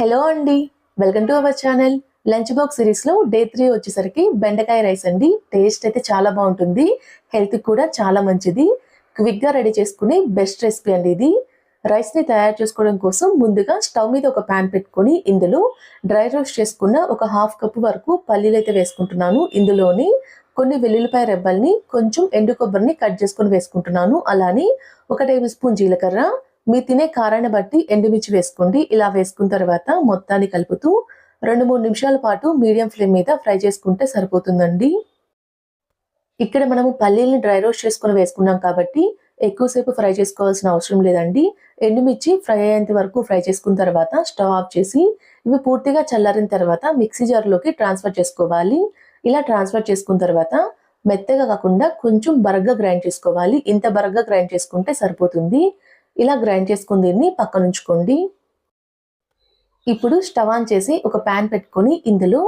Hello అండి. Welcome to our channel. Lunch box సిరీస్లో day three వచ్చేసరికి బెండకాయ రైస్ అండి. టేస్ట్ అయితే చాలా బాగుంటుంది. హెల్త్ కూడా చాలా మంచిది. క్విక్గా రెడీ చేసుకునే బెస్ట్ రెసిపీ అండి ఇది. రైస్ని తయారు చేసుకోవడం కోసం ముందుగా స్టవ్ మీద ఒక ప్యాన్ పెట్టుకొని ఇందులో డ్రై రోస్ట్ చేసుకున్న ఒక హాఫ్ కప్ వరకు పల్లీలు అయితే వేసుకుంటున్నాను. ఇందులోని కొన్ని వెల్లుల్లిపాయ రెబ్బల్ని కొంచెం ఎండు కొబ్బరిని కట్ చేసుకొని వేసుకుంటున్నాను. అలానే ఒక టేబుల్ స్పూన్ జీలకర్ర మీ తినే కారాన్ని బట్టి ఎండుమిర్చి వేసుకోండి. ఇలా వేసుకున్న తర్వాత మొత్తాన్ని కలుపుతూ రెండు మూడు నిమిషాల పాటు మీడియం ఫ్లేమ్ మీద ఫ్రై చేసుకుంటే సరిపోతుందండి. ఇక్కడ మనము పల్లీల్ని డ్రై రోస్ట్ చేసుకుని వేసుకున్నాం కాబట్టి ఎక్కువసేపు ఫ్రై చేసుకోవాల్సిన అవసరం లేదండి. ఎండుమిర్చి ఫ్రై అయ్యేంత వరకు ఫ్రై చేసుకున్న తర్వాత స్టవ్ ఆఫ్ చేసి ఇవి పూర్తిగా చల్లారిన తర్వాత మిక్సీ జార్లోకి ట్రాన్స్ఫర్ చేసుకోవాలి. ఇలా ట్రాన్స్ఫర్ చేసుకున్న తర్వాత మెత్తగా కాకుండా కొంచెం బరగ్గా గ్రైండ్ చేసుకోవాలి. ఇంత బరగ్గా గ్రైండ్ చేసుకుంటే సరిపోతుంది. ఇలా గ్రైండ్ చేసుకుని దీన్ని పక్కన ఉంచుకోండి. ఇప్పుడు స్టవ్ ఆన్ చేసి ఒక ప్యాన్ పెట్టుకొని ఇందులో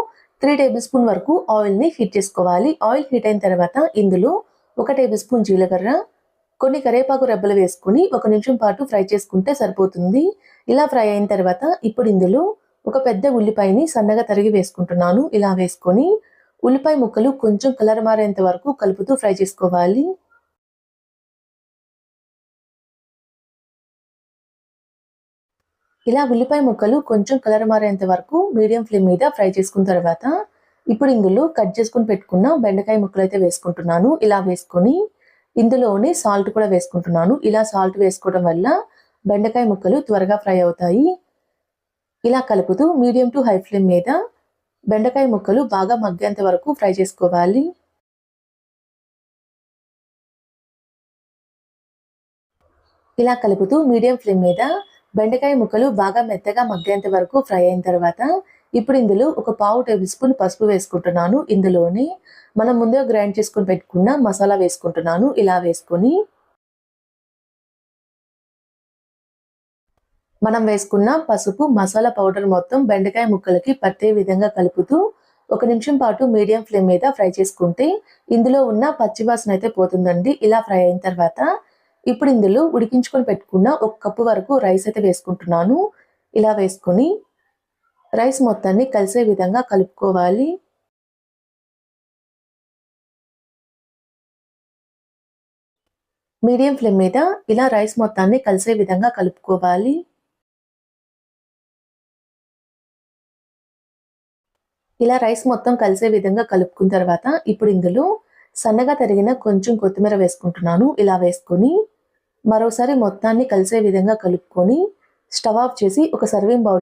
త్రీ టేబుల్ స్పూన్ వరకు ఆయిల్ని హీట్ చేసుకోవాలి. ఆయిల్ హీట్ అయిన తర్వాత ఇందులో ఒక టేబుల్ స్పూన్ జీలకర్ర కొన్ని కరివేపాకు రెబ్బలు వేసుకుని ఒక నిమిషం పాటు ఫ్రై చేసుకుంటే సరిపోతుంది. ఇలా ఫ్రై అయిన తర్వాత ఇప్పుడు ఇందులో ఒక పెద్ద ఉల్లిపాయని సన్నగా తరిగి వేసుకుంటున్నాను. ఇలా వేసుకొని ఉల్లిపాయ ముక్కలు కొంచెం కలర్ మారేంత వరకు కలుపుతూ ఫ్రై చేసుకోవాలి. ఇలా ఉల్లిపాయ ముక్కలు కొంచెం కలర్ మారేంత వరకు మీడియం ఫ్లేమ్ మీద ఫ్రై చేసుకున్న తర్వాత ఇప్పుడు ఇందులో కట్ చేసుకుని పెట్టుకున్న బెండకాయ ముక్కలు అయితే వేసుకుంటున్నాను. ఇలా వేసుకొని ఇందులోనే సాల్ట్ కూడా వేసుకుంటున్నాను. ఇలా సాల్ట్ వేసుకోవడం వల్ల బెండకాయ ముక్కలు త్వరగా ఫ్రై అవుతాయి. ఇలా కలుపుతూ మీడియం టు హై ఫ్లేమ్ మీద బెండకాయ ముక్కలు బాగా మగ్గేంత వరకు ఫ్రై చేసుకోవాలి. ఇలా కలుపుతూ మీడియం ఫ్లేమ్ మీద బెండకాయ ముక్కలు బాగా మెత్తగా మగ్గేంత వరకు ఫ్రై అయిన తర్వాత ఇప్పుడు ఇందులో ఒక పావు టేబుల్ స్పూన్ పసుపు వేసుకుంటున్నాను. ఇందులోని మనం ముందుగా గ్రైండ్ చేసుకుని పెట్టుకున్న మసాలా వేసుకుంటున్నాను. ఇలా వేసుకొని మనం వేసుకున్న పసుపు మసాలా పౌడర్ మొత్తం బెండకాయ ముక్కలకి పట్టే విధంగా కలుపుతూ ఒక నిమిషం పాటు మీడియం ఫ్లేమ్ మీద ఫ్రై చేసుకుంటే ఇందులో ఉన్న పచ్చివాసన అయితే పోతుందండి. ఇలా ఫ్రై అయిన తర్వాత ఇప్పుడు ఇందులో ఉడికించుకొని పెట్టుకున్న ఒక కప్పు వరకు రైస్ అయితే వేసుకుంటున్నాను. ఇలా వేసుకొని రైస్ మొత్తాన్ని కలిసే విధంగా కలుపుకోవాలి. మీడియం ఫ్లేమ్ మీద ఇలా రైస్ మొత్తాన్ని కలిసే విధంగా కలుపుకోవాలి. ఇలా రైస్ మొత్తం కలిసే విధంగా కలుపుకున్న తర్వాత ఇప్పుడు ఇందులో సన్నగా తరిగిన కొంచెం కొత్తిమీర వేసుకుంటున్నాను. ఇలా వేసుకొని మరోసారి మొత్తాన్ని కలిసే విధంగా కలుపుకొని స్టవ్ ఆఫ్ చేసి ఒక సర్వింగ్ బౌల్